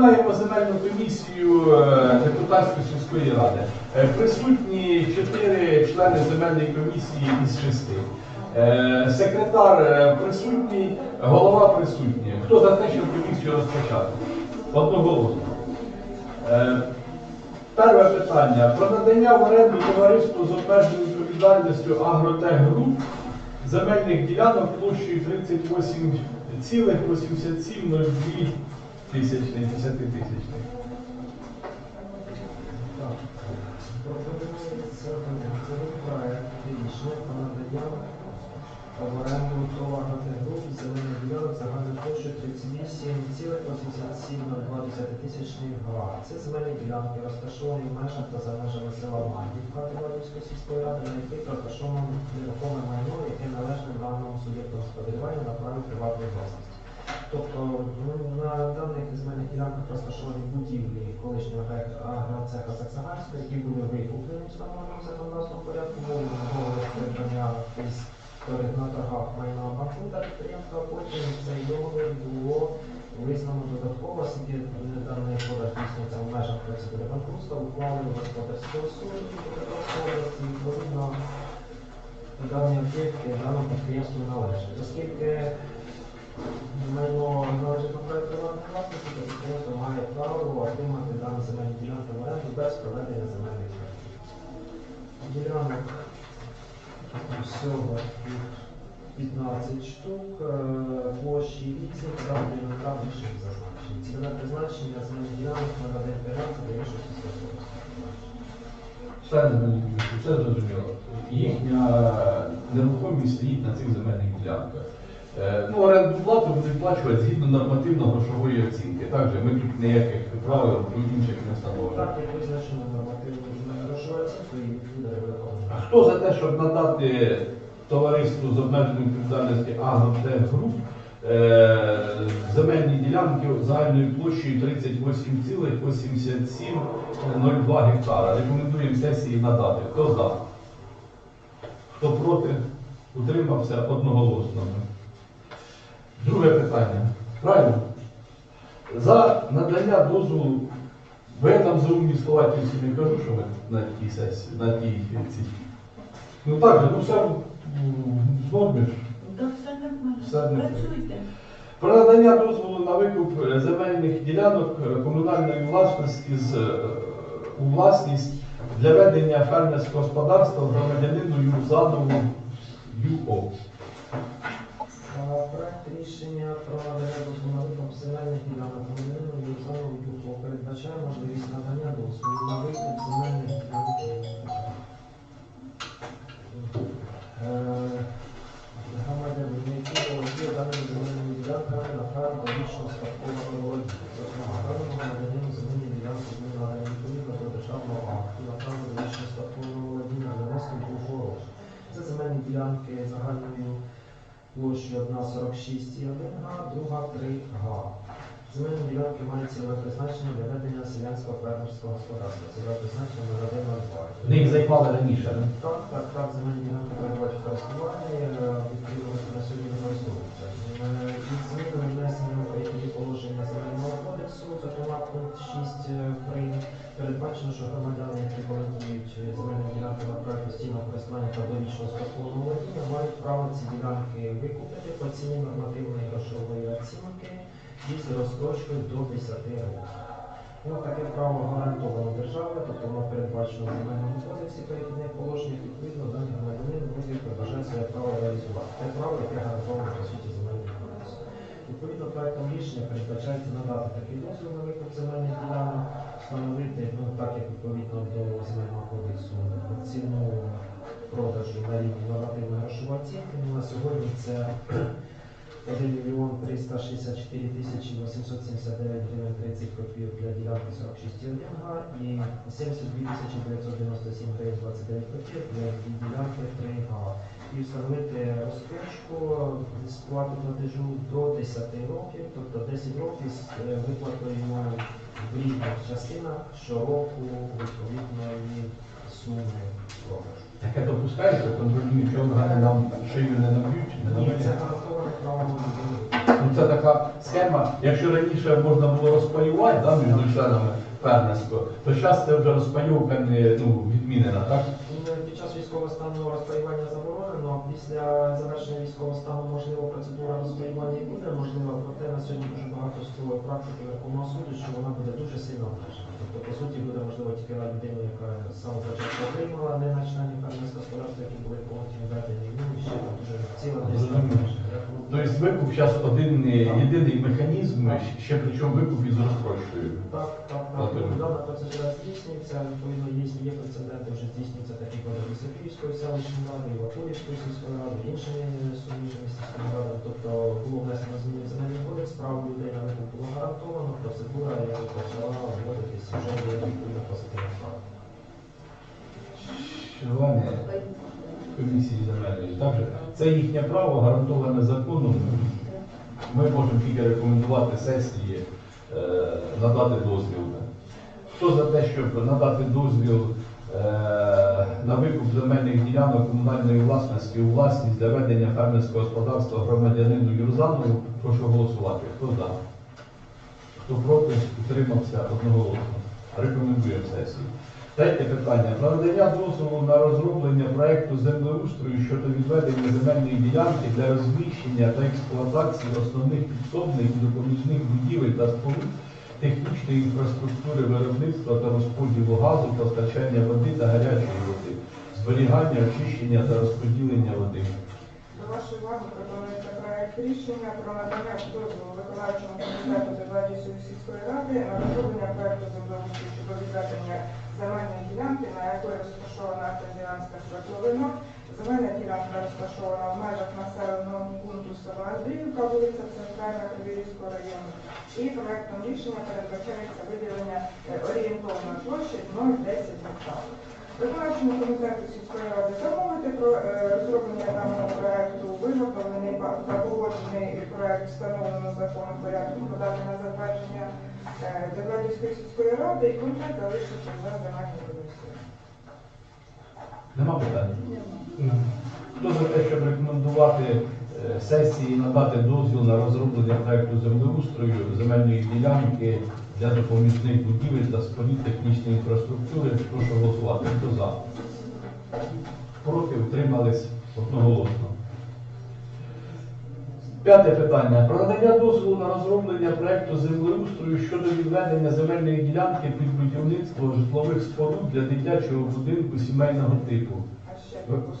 Починаємо земельну комісію е, депутатської сільської ради. Е, Присутні чотири члени земельної комісії із шести. Е, Секретар присутній, голова присутній. Хто за те, щоб комісію розпочати? Одноголосно. Перше питання. Про надання в оренду товариству з обмеженою відповідальністю Агротехгруп земельних ділянок площею 38,8702 тисячних, 10 тисячних. Так. Пропонується проект рішення про надання в оренду 38,8702 тисячних га. Це земельні ділянки розташовані в межах та за межами села Мандівка Тивадівської сільської ради, на яких розташовано нерухоме майно, яке належне даному суб'єкту господарювання на праві приватної власності. Тобто на даних земельних ділянках розташовані будівлі колишнього агроцеха Саксагарська, які були викуплені встановленому законодавством порядку, мовою договору придбання із на торгах майна банкрута підприємства, потім цей договір було визнано додатково, оскільки даний продаж здійснюється в межах процедури банкрутства, ухвалою господарського суду області, відповідно дані об'єкти даному підприємству належать. Оскільки майно належить приватної власності, то підприємство має право отримати дані земельні ділянки в оренду без проведення земельних торгів. Ділянок всього тут 15 штук, е, площі різні, податки на трав інших зазначень. Цільове призначення земельних ділянок на один порядку до інших Члени все зрозуміло. Їхня нерухомість стоїть на цих земельних ділянках. Е, Ну, оренду плату будуть сплачувати згідно нормативно-грошової оцінки. Також ми тут ніяких правил інших не встановлюємо. Так, як визначено нормативно грошова оцінка і буде регульовано. А хто за те, щоб надати товариству з обмеженою відповідальності Агротехгруп е, земельні ділянки загальною площею 38,8702 гектара? Рекомендуємо сесії надати. Хто за? Хто проти? Утримався одноголосно. Друге питання. Правильно? За надання дозволу, бо я там за умні слова ті всі не кажу, що ми на тій сесії, на тій цій. Ну так же, ну все в нормі ж. Да, все нормально. Працюйте. Про надання дозволу на викуп е, земельних ділянок е, комунальної власності з е, у власність для ведення фермерського господарства громадянину Юрзанову ЮО. Проект рішення про надання дозволу земельних ділянок громадянину Юрзанову ЮФО передбачає можливість надання дозволу на викуп земельних ділянок. Е, Громадянину, які володіє даними земельними ділянками на право довічного спадкового володіння. Зокрема, даному громадянину земельні ділянки були надані відповідно до державного акту на право довічного спадкового володіння за внеском другого року. Це земельні ділянки загальною площею одна 46,1 га, друга три га. Земельні ділянки мають цільове призначення для ведення селянського фермерського господарства. Цільове призначення на 1,02. Вони їх займали раніше. не? Так, так, так, земельні ділянки перебувають в користуванні, е, відповідно на сьогодні використовуються. Е, Із право ці ділянки викупити по ціні нормативної грошової оцінки із розстрочкою до 10 років. Ну, таке право гарантовано державою, тобто воно передбачено в земельному кодексі перехідних положеннях, відповідно, даний громадянин будь-яке бажає своє право реалізувати. Це право, яке гарантовано по суті земельним кодексом. Відповідно, проектом рішення передбачається надати такий дозвіл на викуп земельних ділянок, встановити, ну так як відповідно до земельного кодексу, ціну продажу на рівні нормативної грошової оцінки. Ну, на сьогодні це 1 мільйон 364 тисячі 879 гривень 30 копійок для ділянки 46,1 га і 72 тисячі 997 гривень 29 копійок для ділянки 3 га. І встановити розпочку сплати платежу до 10 років, тобто 10 років з е, виплатою в різних частинах щороку відповідної суми продажу. Таке допускається, контролюють, що вони нам шию не наб'ють, не наб'ють. Ну це така схема. Якщо раніше можна було розпаювати да, між членами фермерського, то зараз це вже розпайовка не ну, відмінена, так? Під час військового стану розпаювання. Після завершення військового стану можливо процедура розпаювання і буде можлива, проте на сьогодні дуже багато судової практики Верховного суду, що вона буде дуже сильно обмежена. Тобто, по суті, буде можливо тільки на людину, яка саме початку отримала, не на членів господарства, які були повністю введені. Ну і ще там дуже ціла обмежень. Тобто викуп зараз один е, єдиний механізм, ще причому викуп із розпрощою. Так, так, так. Дана процедура здійснюється, відповідно, є, є прецеденти, вже здійснюється такі подати Софіївської селищної ради, і Вакулівської сільської ради, іншими суміжними сільськими радами. Тобто було внесено зміни в земельний кодекс, право людей на викуп було гарантовано, процедура, яка почала вводитись, вже відповідно позитивна права. Члени комісії земельної. Так же, це їхнє право гарантоване законом. Ми можемо тільки рекомендувати сесії е, надати дозвіл. Хто за те, щоб надати дозвіл е, на викуп земельних ділянок комунальної власності у власність для ведення фермерського господарства громадянину Юрзанову, прошу голосувати. Хто за? Хто проти, утримався одноголосно. Рекомендуємо сесії. Третє питання. Надання дозволу на розроблення проекту землеустрою щодо відведення земельної ділянки для розміщення та експлуатації основних підсобних і допоміжних будівель та споруд технічної інфраструктури виробництва та розподілу газу, постачання води та гарячої води, зберігання, очищення та розподілення води. До вашої уваги пропонується проект рішення про надання дозволу виконавчому комітету Державної сільської ради на розроблення проекту землеустрою щодо відведення земельної ділянки, на якої розташована Артезіанська свердловина. Земельна ділянка розташована в межах населеного пункту села Андріївка, вулиця Центральна Кривірівського району. І проектом рішення передбачається виділення е, орієнтовної площі 0,10 гектарів. Виконавчому комітету сільської ради замовити про е, розроблення даного проекту, виготовлений та погоджений проект встановлено законом порядку подати на затвердження е, сільської ради і контракт залишиться за земельною комісією. Нема питань? Хто за те, щоб рекомендувати е, сесії надати дозвіл на розроблення проекту землеустрою земельної ділянки для допоміжних будівель та спорід технічної інфраструктури, прошу голосувати. Хто за? Проти утримались одноголосно. П'яте питання. Про надання дозволу на розроблення проекту землеустрою щодо відведення земельної ділянки під будівництво житлових споруд для дитячого будинку сімейного типу. А ще питання.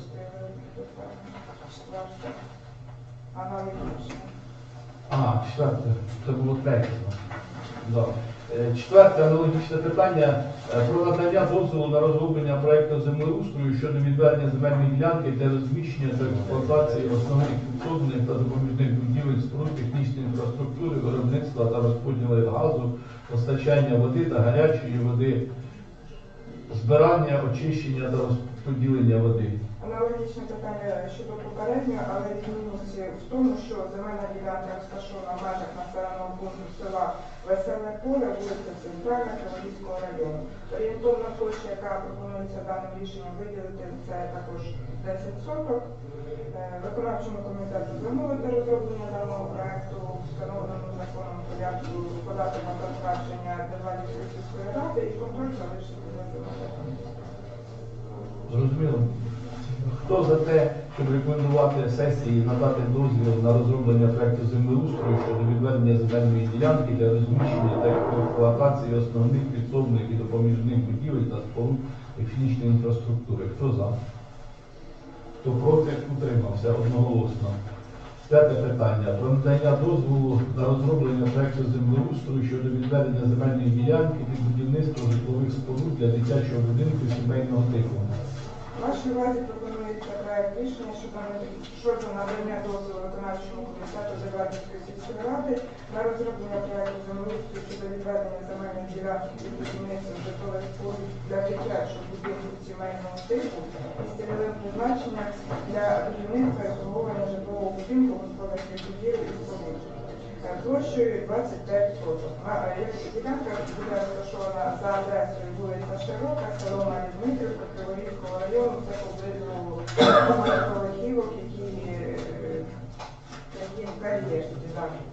Четверте. А, четверте, це було третє. Да. Е, Четверте аналогічне питання е, про надання дозволу на розроблення проекту землеустрою щодо відведення земельної ділянки для розміщення та експлуатації основних підсобних та допоміжних будівель споруд технічної інфраструктури, виробництва та розподілу газу, постачання води та гарячої води, збирання, очищення та розподілення води. Аналогічне питання щодо попереднього, але відмінність в тому, що земельна ділянка розташована в межах населеного пункту села Веселе Поле, вулиця Центральна Криволівського району. Орієнтовна площа, яка пропонується даним рішенням виділити, це також 10 соток. Е, Виконавчому комітету замовити розроблення даного проекту, встановленому законом порядку подати на затвердження Державної сільської ради і контроль залишити за Зрозуміло. Хто за те, щоб рекомендувати сесії надати дозвіл на розроблення проекту землеустрою щодо відведення земельної ділянки для розміщення та експлуатації основних підсобних і допоміжних будівель та споруд технічної інфраструктури? Хто за? Хто проти, утримався одноголосно. П'яте питання. Про надання дозволу на розроблення проекту землеустрою щодо відведення земельної ділянки під будівництво житлових споруд для дитячого будинку сімейного типу. Вашій увазі пропонується проект рішення щодо над- щодо надання дозволу виконавчому комітету Зеленської сільської ради на розроблення проекту землеустрою щодо відведення земельних ділянок під будівництвом житлових споруд для дитячого будинку сімейного типу із цільовим призначенням для будівництва і обслуговування житлового будинку господарських будівель і споруд площею 25 соток. Ділянка буде розташована за адресою вулиця Широка, село Марі Дмитрівка, Криволівського району, це поблизу колохівок, які кар'єр захід.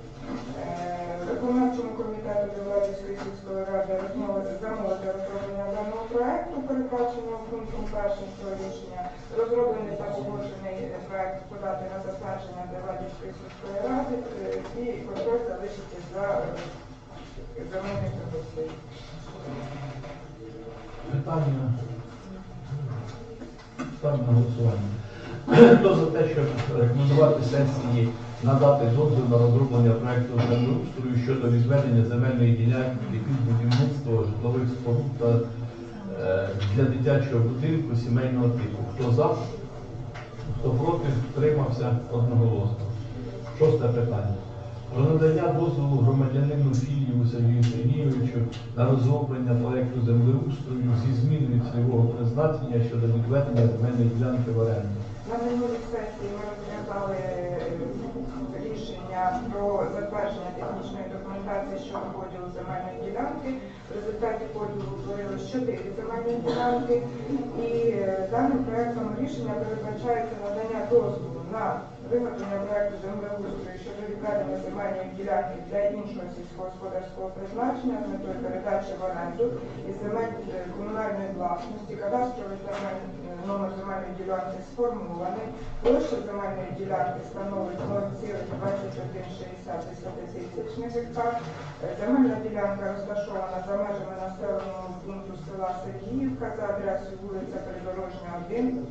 Е, виконавчому комітету Білорусської сільської ради замовити розроблення даного проекту, передбаченого пунктом першого рішення, розроблений проект подати на затвердження Девадівської сільської ради е, і контроль залишити за е, земельним комісією. Питання. Ставлю на голосування. Хто за те, щоб рекомендувати сесії надати дозвіл на розроблення проекту землеустрою щодо відведення земельної ділянки під будівництво житлових споруд та е, для дитячого будинку сімейного типу? Хто за? Хто проти? Втримався одноголосно. Шосте питання. Про надання дозволу громадянину Філію Сергію Сергійовичу на розроблення проекту землеустрою зі зміною цільового призначення щодо відведення земельної ділянки в оренду. На минулій сесії ми розглядали е, рішення про затвердження технічної документації щодо поділу земельної ділянки. В результаті поділу утворилось 4 земельні ділянки, і е, даним проєктом рішення передбачається надання дозволу на виготовлення проєкту землеустрою щодо відведення земельної ділянки для іншого сільськогосподарського призначення з метою передачі в оренду із земель е, комунальної власності, кадастровий е, номер земельної ділянки сформований, площа земельної ділянки становить 0,2160 тисячних гектар. Земельна ділянка розташована за межами населеного пункту села Сергіївка за адресою вулиця Придорожня 1.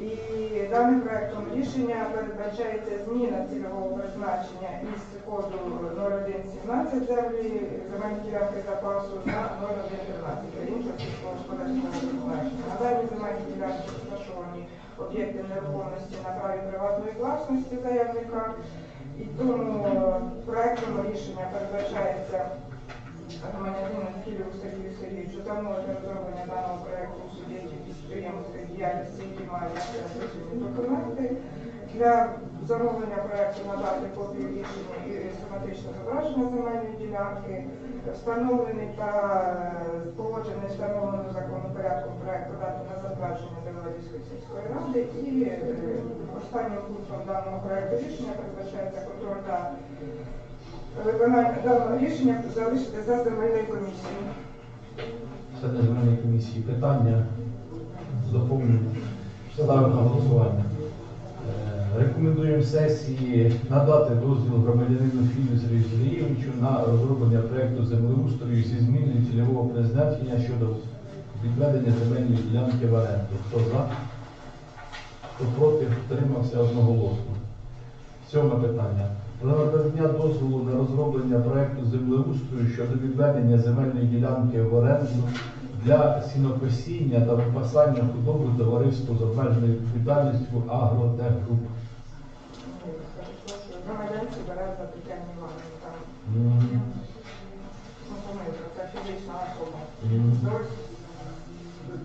І даним проектом рішення передбачається зміна цільового призначення із коду 0117 землі земельні ділянки запасу на 0113 для іншого сільськогосподарського призначення. На даній земельній ділянці розташовані об'єкти нерухомості на праві приватної власності заявника. І тому проектом рішення передбачається громадянину Кілію Сергію Сергійовичу замовити розроблення даного проекту у суб'єкті підприємської діяльності, які мають документи. Для замовлення проекту надати копію рішення і схематичне зображення земельної ділянки, встановлений та е, погоджений встановлений законом порядком проект подати на затвердження Девелодівської сільської ради і е, останнім пунктом даного проекту рішення передбачається контроль та виконання даного рішення залишити за земельною комісією. Все на земельній комісії. Питання доповнення. Ставимо на голосування. Е, Рекомендуємо сесії надати дозвіл громадянину Філію Сергію Сергійовичу на розроблення проекту землеустрою зі зміною цільового призначення щодо відведення земельної ділянки в оренду. Хто за? Хто проти? Втримався одноголосно. Сьоме питання. Про надання дозволу на розроблення проекту землеустрою щодо відведення земельної ділянки в оренду для сінокосіння та випасання худоби товариству з обмеженою відповідальністю «Агротехгруп». Громадянці береза Тетяні Івановні там М, ну, це фізична особа.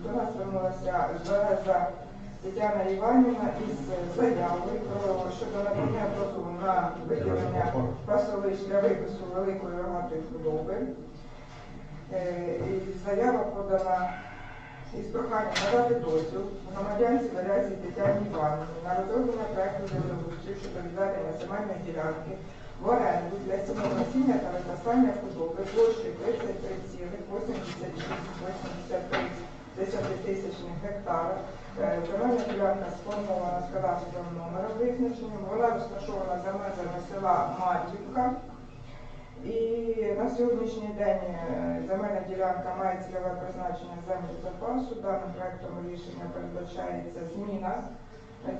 до нас звернулася береза Тетяна Іванівна із про щодо надання дозволу на виділення пасовищ для випису великої рогатої худоби. Е, заява подана із проханням надати дозвіл громадянці Валяції Тетяні Івановні на розроблення проєкту землеустрою щодо відведення земельної ділянки в оренду для самоволосіння та випасання худоби площею 33,86 10-тисячних гектарах. Земельна ділянка сформована з кадастровим номером визначеним. Вона розташована за межами села Матівка. І на сьогоднішній день е, земельна ділянка має цільове призначення землі запасу. Даним проектом рішення передбачається зміна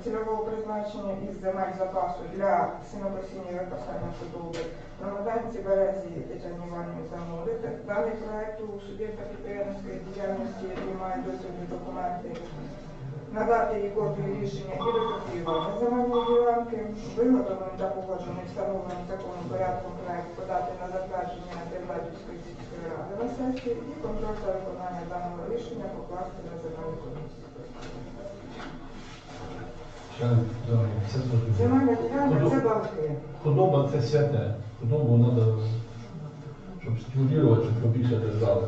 цільового призначення із земель запасу для сінокосіння випасання худоби. Громадянці березі Тетяні Іванівні замовити. Даний проект у суб'єкта підприємницької діяльності, які мають дозвільні документи, надати їй копію рішення і викопіювання земельної ділянки, виготовлений та погоджений встановленим законом порядком проект подати на затвердження Девладівської сільської ради на сесії і контроль за виконання даного рішення покласти на земельну комісію. Члени земельної, Це зрозуміло. Земельна ділянка це Худоба. Худоба це святе. Худобу треба, щоб стимулювати, щоб побільше держали.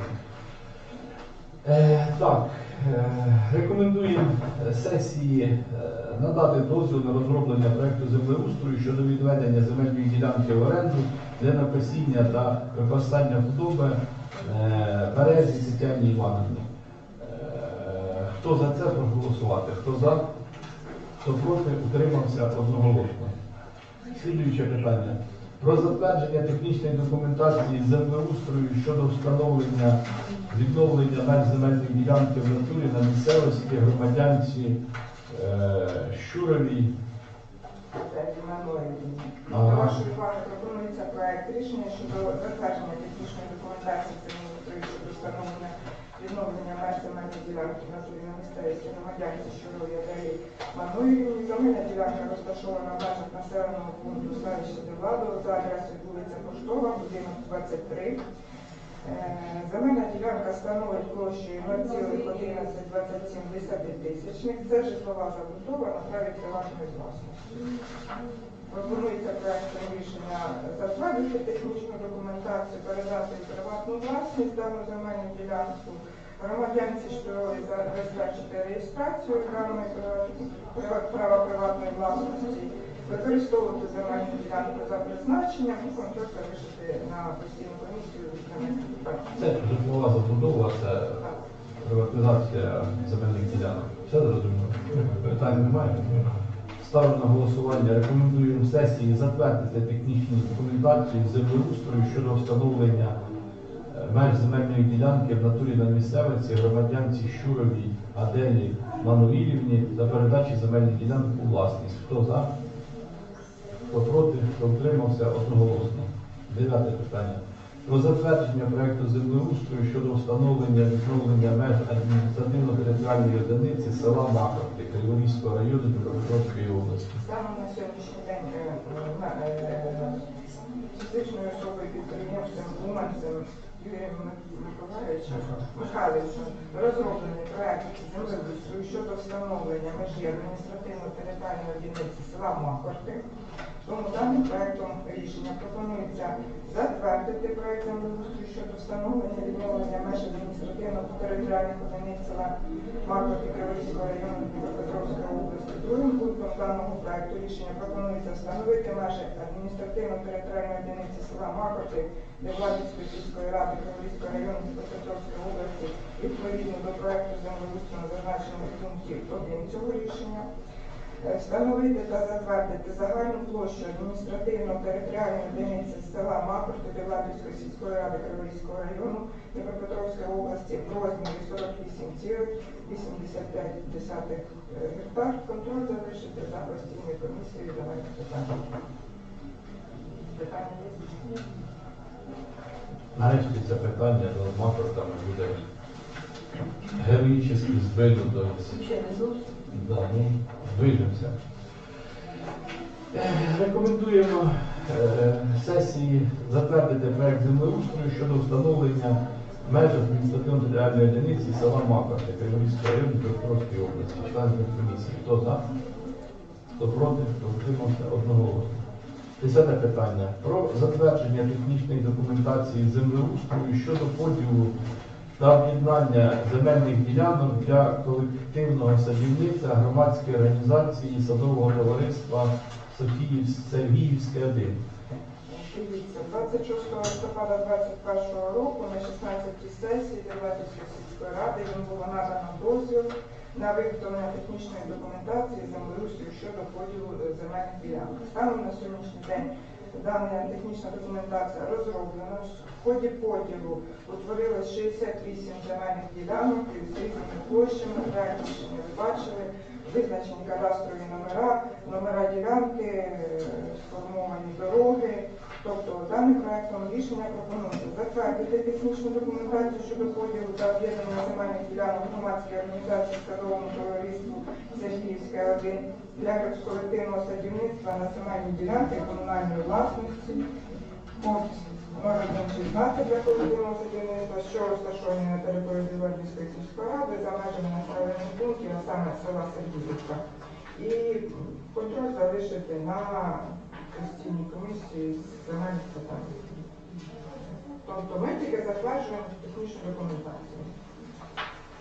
Е, так, е, рекомендуємо е, сесії е, надати дозвіл на розроблення проекту землеустрою щодо відведення земельної ділянки в оренду для напасіння та випасання худоби Е, Березі Тетяні Івановні. Е, Хто за це проголосувати? Хто за? Хто проти? Утримався одноголосно. Слідуюче питання. Про затвердження технічної документації землеустрою щодо встановлення відновлення меж земельної ділянки в натурі на місцевості громадянці е, Щуровій. До Ага. вашої уваги пропонується проект рішення щодо затвердження технічної документації землеустрою щодо встановлення відновлення меж земельної ділянки на на місцевості громадянці Щурові Аделі Мануївні. Земельна ділянка розташована в межах населеного пункту селища Девладово за адресою вулиця Поштова, будинок 23. Е, Земельна ділянка становить площею 0,1127 тисячних. Це житлова забудова на праві приватної власності. Пропонується проектом рішення затвердити технічну документацію, передати приватну власність дану земельну ділянку. Громадянці, що забезпечити реєстрацію е, права- приватної власності, використовувати земельну ділянку за призначенням і контроль залишити на постійну комісію. Це житлова забудова, це приватизація земельних ділянок. Все зрозуміло? Питань немає? Ставлю на голосування. Рекомендуємо сесії затвердити технічну документацію землеустрою щодо встановлення е, меж земельної ділянки в натурі на місцевості громадянці Щуровій Аделі Мануїлівні за передачі земельної ділянки у власність. Хто за? Хто проти? Хто утримався? Одноголосно. Дев'яте питання. Про затвердження проекту землеустрою щодо встановлення відновлення меж адміністративно-територіальної одиниці села Маховки Криворізького району Дніпропетровської області. Станом на сьогоднішній день е, е, е, фізичною особою підприємцем Уманцем Юрієм Миколаївичем Михайловичем розроблений проект землеустрою щодо встановлення межі адміністративно-територіальної одиниці села Махорки. Тому даним проектом рішення пропонується затвердити проект землеустрою щодо встановлення відновлення меж адміністративно-територіальних одиниць села Маркоти Криворізького району Дніпропетровської області. Другим пунктом даного проекту рішення пропонується встановити межі адміністративно-територіальної одиниці села Маркоти Девладівської сільської ради Криворізького району Дніпропетровської області відповідно до проекту землеустрою на зазначеному пункті 1 цього рішення. Е, Встановити та затвердити загальну площу адміністративно-територіальної одиниці села Макурти Девладівської сільської ради Криворізького району Дніпропетровської області в розмірі 48,85 гектар. Контроль залишити за постійною комісією давайте питання. Питання є? Нарешті це питання з Маховками буде героїчно збито. Ще не зовсім. Да, ну. Е, Рекомендуємо е, сесії затвердити проект землеустрою щодо встановлення меж адміністративно-територіальної одиниці села Макарти Криворізького району Дніпропетровської області, членів комісії. Хто за? Хто проти? Хто утримався? Одноголосно. Десяте питання. Про затвердження технічної документації землеустрою щодо поділу та об'єднання земельних ділянок для колективного садівництва громадської організації садового товариства Софіїв- Сергіївське 1. Дивіться, 26 листопада 2021 року на 16-й сесії Дербатівської сільської ради їм було надано дозвіл на виготовлення технічної документації землеустрою щодо поділу земельних ділянок. Станом на сьогоднішній день дана технічна документація розроблена. В ході поділу утворилось 68 земельних ділянок із різними площами, проект рішення ви бачили, визначені кадастрові номера, номера ділянки, е, сформовані дороги. Тобто даним проектом рішення пропонується затвердити технічну документацію щодо поділу та об'єднання земельних ділянок громадської організації садовому товариству Сергіївська 1 для колективного садівництва на земельні ділянки комунальної власності. Номер 16 для колективного садівництва, що розташовані на території Білордівської сільської ради за межами населених пунктів, а саме села Сергіївка. І контроль залишити на постійній комісії з земельних питань. Тобто ми тільки затверджуємо технічну документацію.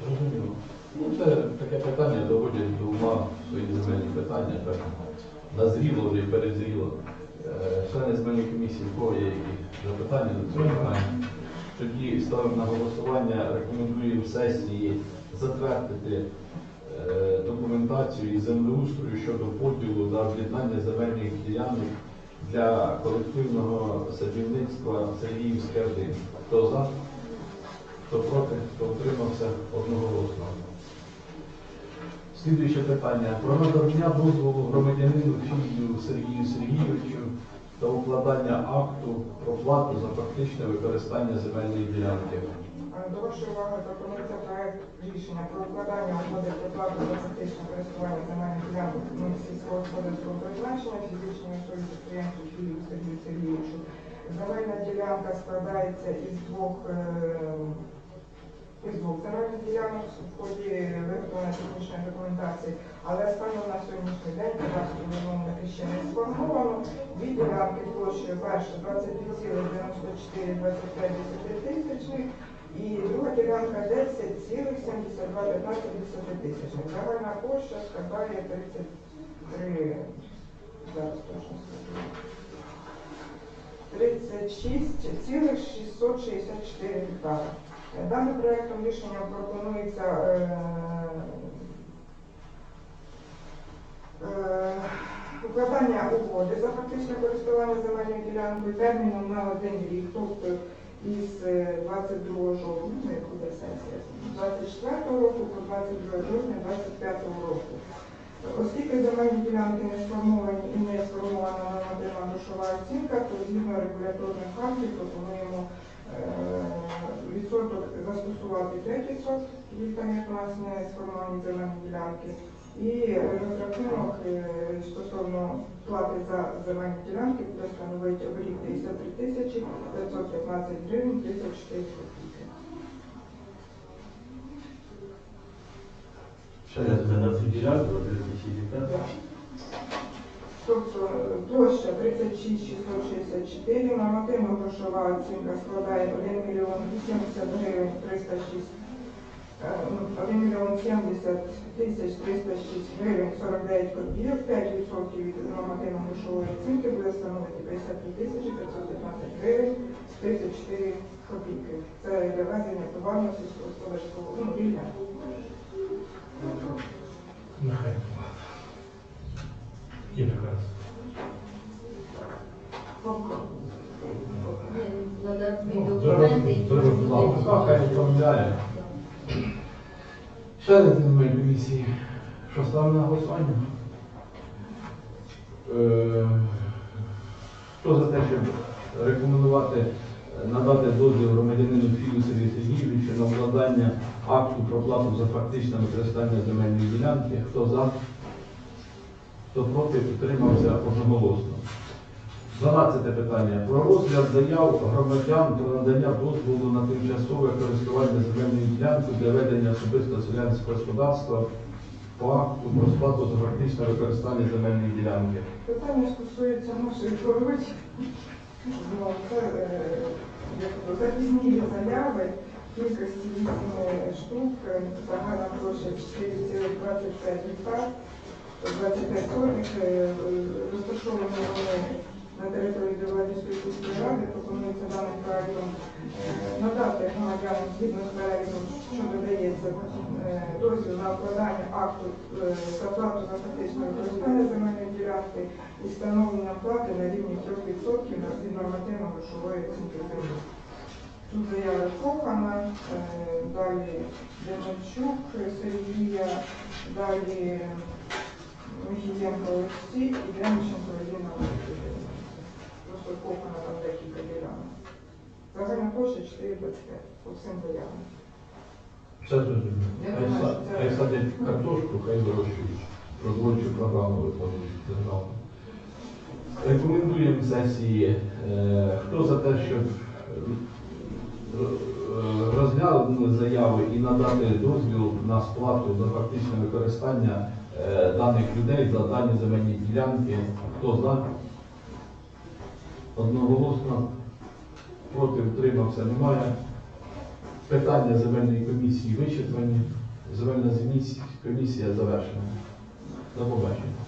Зрозуміло. Ну, це таке питання доводять до ума свої земельні питання, так назріло вже і перезріло. Е, Члени земельної комісії, в кого є якісь запитання до цього немає. Тоді ставимо на голосування, рекомендуємо сесії затвердити е, документацію і землеустрою щодо поділу та об'єднання земельних ділянок для колективного садівництва Сергіївське 1. Хто за? Хто проти? Хто утримався? Одноголосно. Слідуюче питання. Про надання дозволу громадянину Фігію Сергію Сергійовичу та укладання акту про плату за фактичне використання земельної ділянки. До вашої уваги пропонується проект рішення про укладання угоди про плату за фактичне користування земельних ділянок сільськогосподарського призначення фізичної особи підприємцю Філію Сергію Сергійовичу. Земельна ділянка складається із двох е, із двох земельних ділянок в ході виготовлення технічної документації, але станом на сьогоднішній день кадастровий номер ще не сформовано. Дві ділянки площею перша 22,9425 тисячних і друга ділянка 10,7215 тисячних. Загальна площа складає 33, зараз точно скажу. 36,664 гектара. Даним проектом рішення пропонується е, е, укладання угоди за фактичне користування земельною ділянкою терміном на один рік, тобто із е, 22 жовтня, як буде сесія, 24 року по 22 жовтня 25 року. Оскільки земельні ділянки не сформовані і не сформована нормативна грошова оцінка, то згідно регуляторних актів пропонуємо е, відсоток застосувати 5%, так як у нас не сформовані земельні ділянки. І розрахунок е, стосовно плати за земельні ділянки буде становити в рік 53 тисячі 515 гривень 34 копійки. Ще раз на цю ділянку, 36 гектар. Тобто е, площа 36 664, нормативна грошова оцінка складає 1 мільйон 80 гривень 306, е, ну, 1 мільйон 70 тисяч 306 гривень 49 копійок, 5% від нормативно грошової оцінки буде становити 53 тисячі 515 гривень 34 копійки. Це для везення сільськогосподарського ну, рівня. Ще один земель комісії. Що ставимо на голосування? Е, Хто за те, щоб рекомендувати е, надати дозвіл громадянину Філю Сергію Сергійовичу на вкладання акту про плату за фактичне використання земельної ділянки? Хто за? Хто проти? Утримався одноголосно. 12 питання. Про розгляд заяв громадян про надання дозволу на тимчасове користування земельною ділянкою для ведення особисто селянського господарства по акту про сплату за фактичне використання земельної ділянки. Питання стосується нашої е, запізніли заяви кількості 8 штук, е, загальна площа 4,25 гектар, 25 сотих, е, е, розташовані вони на території Девладівської сільської ради, пропонується даним проектом е, надати громадянам згідно з переліком, що додається е, дозвіл на укладання акту е, за плату за фактичне використання земельної ділянки і встановлення плати на рівні 3% на від нормативно-грошової оцінки землі. Тут заява Кохана, далі Демчук, Сергія, далі Міхієнко Олексій і Демченко Ірина Просто Кохана там декілька ділянок. Загальна площа 4,25 по всім заявам. Все зрозуміло. Хай садять картошку, хай вирощують. Продовольчу програму виконують державну. Рекомендуємо сесії. Хто за те, щоб е, розглянули заяви і надати дозвіл на сплату за фактичне використання е, даних людей за дані земельні ділянки? Хто за? Одноголосно. Проти утримався немає. Питання земельної комісії вичерпані. Земельна комісія завершена. До побачення.